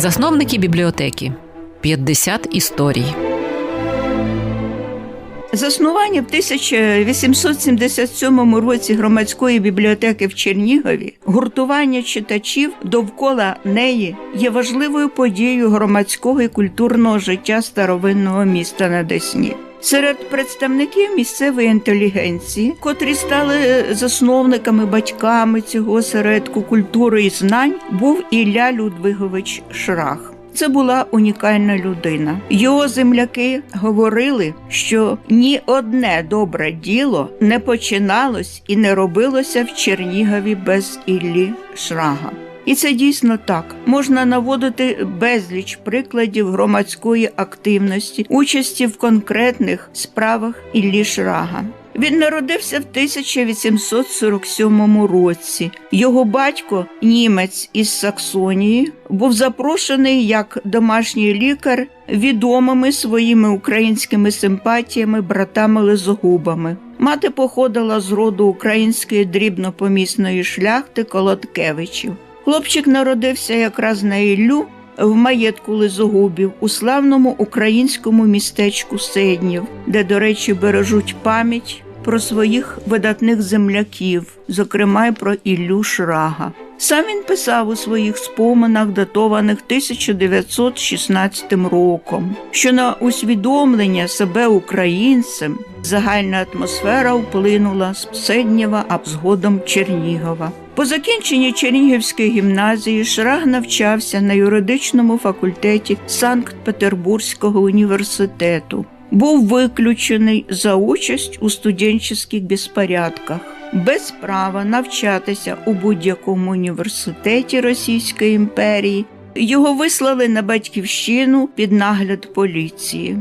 Засновники бібліотеки 50 історій. Заснування в 1877 році громадської бібліотеки в Чернігові, гуртування читачів довкола неї є важливою подією громадського і культурного життя старовинного міста на Десні. Серед представників місцевої інтелігенції, котрі стали засновниками, батьками цього осередку культури і знань, був Ілля Людвигович Шрах. Це була унікальна людина. Його земляки говорили, що ні одне добре діло не починалось і не робилося в Чернігові без Іллі Шрага. І це дійсно так. Можна наводити безліч прикладів громадської активності, участі в конкретних справах Іллі Шрага. Він народився в 1847 році. Його батько, німець із Саксонії, був запрошений як домашній лікар відомими своїми українськими симпатіями братами Лизогубами. Мати походила з роду української дрібнопомісної шляхти Колоткевичів. Хлопчик народився якраз на Іллю в маєтку Лизогубів у славному українському містечку Седнів, де, до речі, бережуть пам'ять про своїх видатних земляків, зокрема й про Іллю Шрага. Сам він писав у своїх споминах, датованих 1916 роком, що на усвідомлення себе українцем загальна атмосфера вплинула з Седнєва, а згодом Чернігова. По закінченні Чернігівської гімназії Шраг навчався на юридичному факультеті Санкт-Петербурзького університету. Був виключений за участь у студентських безпорядках. Без права навчатися у будь-якому університеті Російської імперії його вислали на батьківщину під нагляд поліції.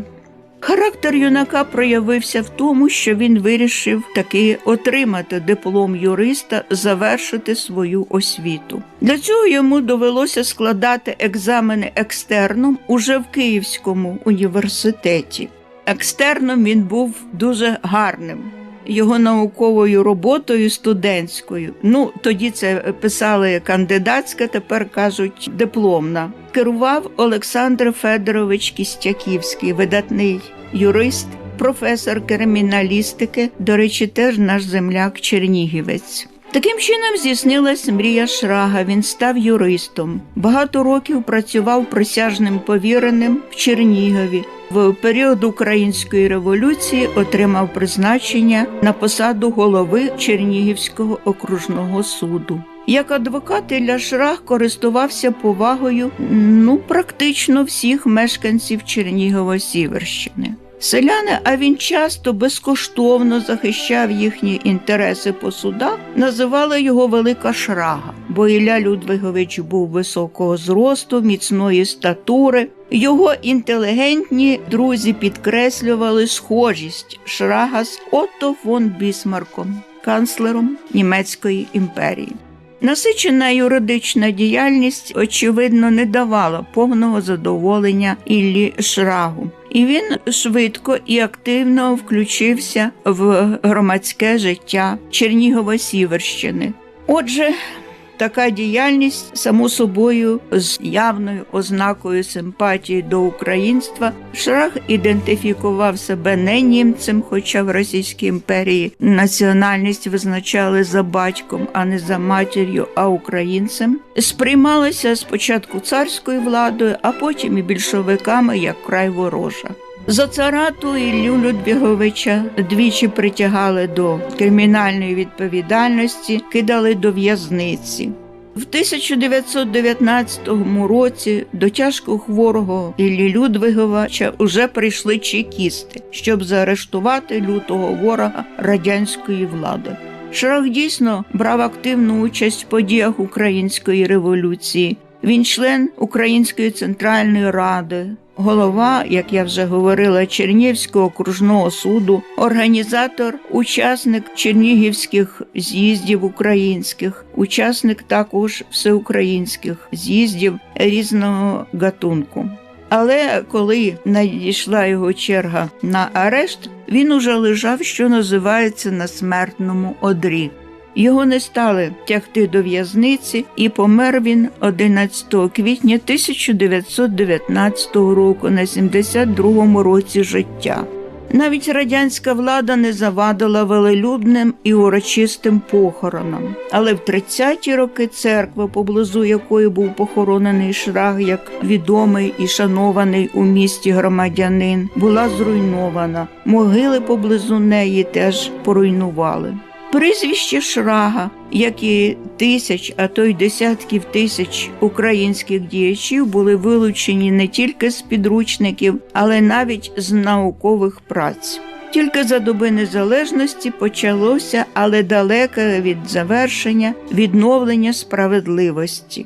Характер юнака проявився в тому, що він вирішив таки отримати диплом юриста, завершити свою освіту. Для цього йому довелося складати екзамени екстерном уже в Київському університеті. Екстерном він був дуже гарним. Його науковою роботою студентською. Ну тоді це писали кандидатська, тепер кажуть дипломна. Керував Олександр Федорович Кістяківський, видатний юрист, професор криміналістики. До речі, теж наш земляк Чернігівець. Таким чином здійснилась мрія Шрага. Він став юристом. Багато років працював присяжним повіреним в Чернігові. В період української революції отримав призначення на посаду голови Чернігівського окружного суду. Як адвокат Ілля Шрах користувався повагою ну практично всіх мешканців Чернігово-Сіверщини. Селяни, а він часто безкоштовно захищав їхні інтереси по судах, називали його Велика Шрага, бо Ілля Людвигович був високого зросту, міцної статури. Його інтелігентні друзі підкреслювали схожість Шрага з Отто фон Бісмарком, канцлером Німецької імперії. Насичена юридична діяльність, очевидно, не давала повного задоволення Іллі Шрагу, і він швидко і активно включився в громадське життя Чернігово-Сіверщини. Отже, така діяльність, само собою, з явною ознакою симпатії до українства, Шрах ідентифікував себе не німцем, хоча в Російській імперії національність визначали за батьком, а не за матір'ю, а українцем. Сприймалася спочатку царською владою, а потім і більшовиками як край ворожа. За царату Іллю Людвіговича двічі притягали до кримінальної відповідальності, кидали до в'язниці. В 1919 році до тяжко хворого Іллі Людвиговича вже прийшли чекісти, щоб заарештувати лютого ворога радянської влади. Шрах дійсно брав активну участь в подіях української революції. Він член Української центральної ради, голова, як я вже говорила, Чернігівського окружного суду, організатор, учасник чернігівських з'їздів українських, учасник також всеукраїнських з'їздів різного гатунку. Але коли надійшла його черга на арешт, він уже лежав, що називається на смертному одрі. Його не стали тягти до в'язниці, і помер він 11 квітня 1919 року на 72-му році життя. Навіть радянська влада не завадила велелюбним і урочистим похоронам. Але в 30-ті роки церква, поблизу якої був похоронений Шраг як відомий і шанований у місті громадянин, була зруйнована. Могили поблизу неї теж поруйнували. Прізвище Шрага, як і тисяч, а то й десятків тисяч українських діячів, були вилучені не тільки з підручників, але навіть з наукових праць. Тільки за доби незалежності почалося, але далеке від завершення відновлення справедливості.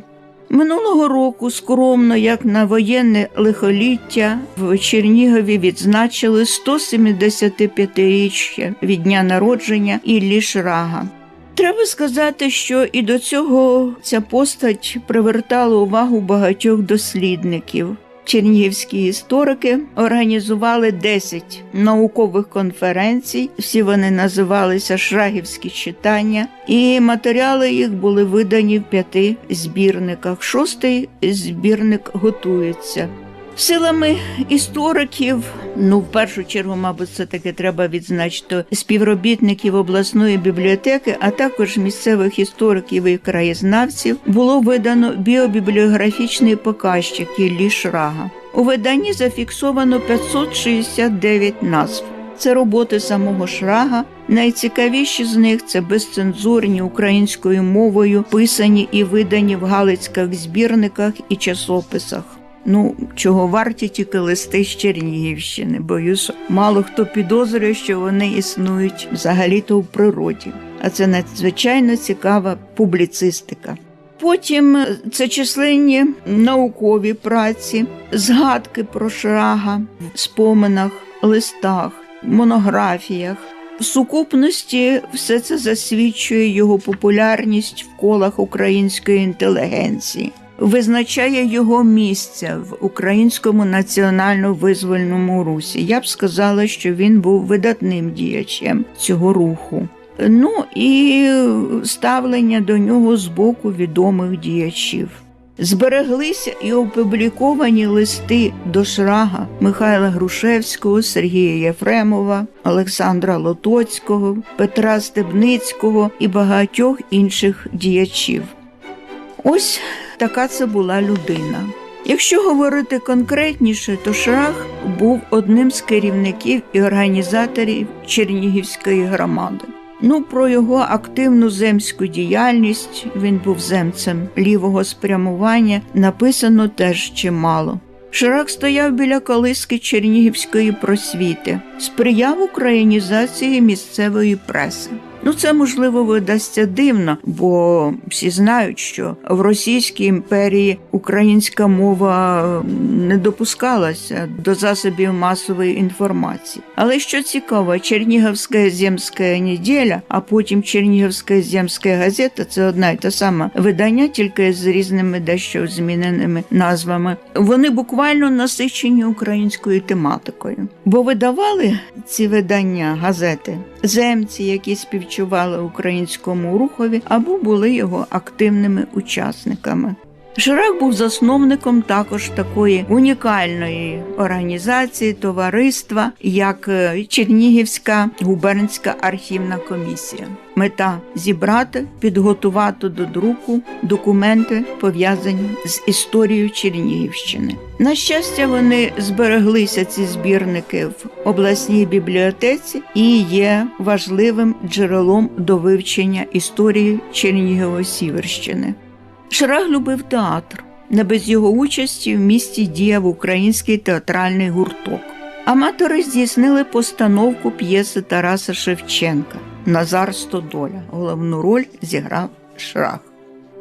Минулого року скромно, як на воєнне лихоліття, в Чернігові відзначили 175-річчя від дня народження Іллі Шрага. Треба сказати, що і до цього ця постать привертала увагу багатьох дослідників. Чернігівські історики організували 10 наукових конференцій. Всі вони називалися Шрагівські читання, і матеріали їх були видані в п'яти збірниках. Шостий збірник готується. Силами істориків, ну в першу чергу, мабуть, все таки треба відзначити співробітників обласної бібліотеки, а також місцевих істориків і краєзнавців, було видано біобібліографічний показчик Іллі Шрага. У виданні зафіксовано 569 назв. Це роботи самого Шрага. Найцікавіші з них це безцензурні українською мовою, писані і видані в галицьких збірниках і часописах. Ну, чого варті тільки листи з Чернігівщини. Боюсь, мало хто підозрює, що вони існують взагалі-то в природі. А це надзвичайно цікава публіцистика. Потім це численні наукові праці, згадки про Шрага в споминах, листах, монографіях. В сукупності все це засвідчує його популярність в колах української інтелігенції визначає його місце в українському національно-визвольному русі. Я б сказала, що він був видатним діячем цього руху. Ну і ставлення до нього з боку відомих діячів. Збереглися і опубліковані листи до Шрага Михайла Грушевського, Сергія Єфремова, Олександра Лотоцького, Петра Стебницького і багатьох інших діячів. Ось така це була людина. Якщо говорити конкретніше, то Шрах був одним з керівників і організаторів Чернігівської громади. Ну, про його активну земську діяльність він був земцем лівого спрямування, написано теж чимало. Ширак стояв біля колиски Чернігівської просвіти, сприяв українізації місцевої преси. Ну, це можливо видасться дивно, бо всі знають, що в Російській імперії українська мова не допускалася до засобів масової інформації. Але що цікаво, Чернігівська земська неділя, а потім Чернігівська земська газета це одна й та сама видання, тільки з різними дещо зміненими назвами. Вони буквально насичені українською тематикою, бо видавали ці видання газети земці, які співчували українському рухові або були його активними учасниками. Ширак був засновником також такої унікальної організації товариства, як Чернігівська губернська архівна комісія. Мета зібрати, підготувати до друку документи, пов'язані з історією Чернігівщини. На щастя, вони збереглися ці збірники в обласній бібліотеці і є важливим джерелом до вивчення історії Чернігово-Сіверщини. Шраг любив театр. Не без його участі в місті діяв український театральний гурток. Аматори здійснили постановку п'єси Тараса Шевченка Назар Стодоля. Головну роль зіграв Шраг.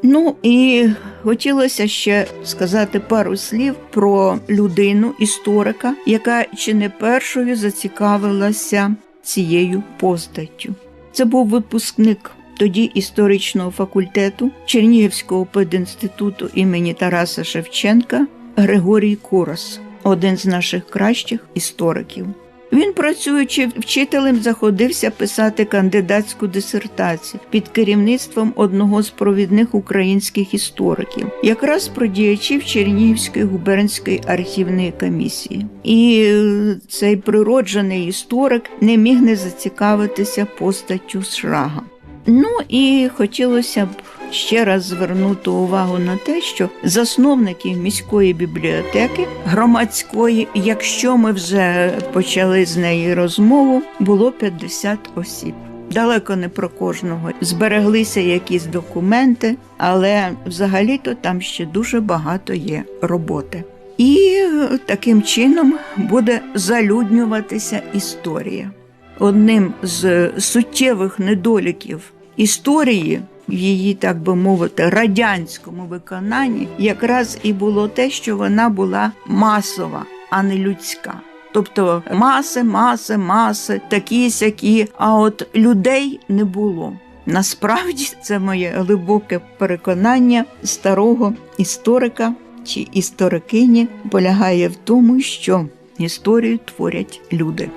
Ну і хотілося ще сказати пару слів про людину, історика, яка чи не першою зацікавилася цією постаттю. Це був випускник тоді історичного факультету Чернігівського пединституту імені Тараса Шевченка Григорій Курос, один з наших кращих істориків. Він, працюючи вчителем, заходився писати кандидатську дисертацію під керівництвом одного з провідних українських істориків, якраз про діячів Чернігівської губернської архівної комісії. І е, цей природжений історик не міг не зацікавитися постаттю Шрага. Ну і хотілося б ще раз звернути увагу на те, що засновників міської бібліотеки громадської, якщо ми вже почали з неї розмову, було 50 осіб. Далеко не про кожного збереглися якісь документи, але взагалі-то там ще дуже багато є роботи. І таким чином буде залюднюватися історія одним з суттєвих недоліків історії в її, так би мовити, радянському виконанні, якраз і було те, що вона була масова, а не людська. Тобто маси, маси, маси, такі сякі, а от людей не було. Насправді це моє глибоке переконання старого історика чи історикині полягає в тому, що історію творять люди.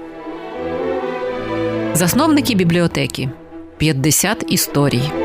Засновники бібліотеки 50 історій.